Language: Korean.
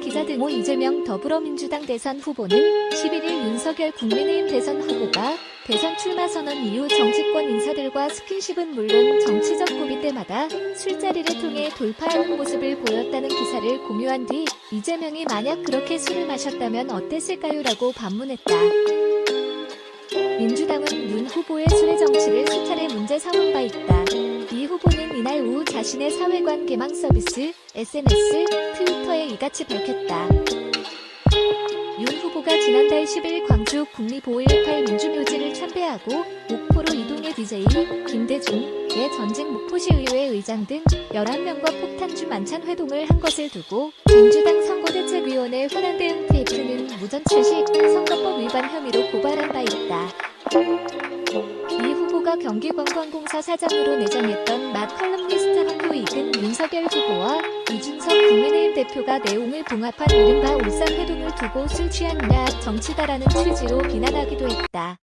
기자 등모 이재명 더불어민주당 대선 후보는 11일 윤석열 국민의힘 대선 후보가 대선 출마 선언 이후 정치권 인사들과 스킨십은 물론 정치적 고비 때마다 술자리를 통해 돌파하는 모습을 보였다는 기사를 공유한 뒤 이재명이 만약 그렇게 술을 마셨다면 어땠을까요? 라고 반문했다. 민주당은 윤 후보의 술의 정치를 수차례 문제 삼은 바 있다. 자신의 사회관 개망 서비스 SNS, 트위터에 이같이 밝혔다. 윤 후보가 지난달 10일 광주 국립5.18 민주묘지를 참배하고 목포로 이동해 DJ 김대중의 전직 목포시의회 의장 등 11명과 폭탄주 만찬 회동을 한 것을 두고 민주당 선거대책위원회 현안대응 TF는 무전출식 선거법 위반 혐의로 고발한 바 있다. 이 후보가 경기관광공사 사장으로 내정했던 마 컬럼니스트 한국이근 윤석열 후보와 이준석 국민의힘 대표가 내용을 봉합한 이른바 울산회동을 두고 술 취한 나 정치다라는 취지로 비난하기도 했다.